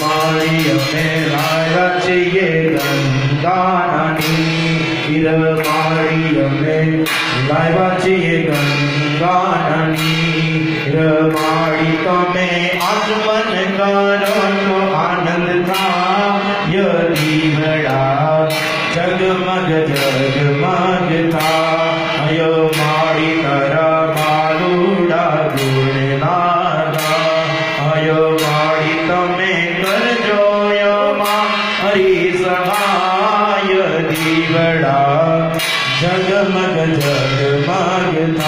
Maria, Mera, Rachye, Ganga, Nani, Irma, गाय बाजिए गंगा रानी रमाड़ी तो में आसमन का रंग आनंद था यदि बड़ा जगमग जगमग था अयो माड़ी करा मारूड़ा गुड़ना अयो माड़ी तो में कर जो यो माँ, हरी सहाय दी बड़ा। जगमग जगमग था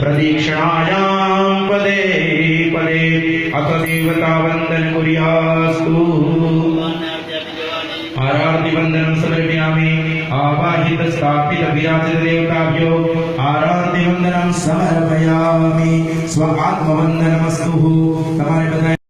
प्रदीक्षणायां पदे पदे अथ देवता वन्दन कुर्यास्तु आरार्तिवन्दनं समर्पयामि। आवाहितस्थापितविराजदेवताभ्यो आरार्तिवन्दनं समर्पयामि। स्व आत्मवन्दनमस्तु। हमारे बताए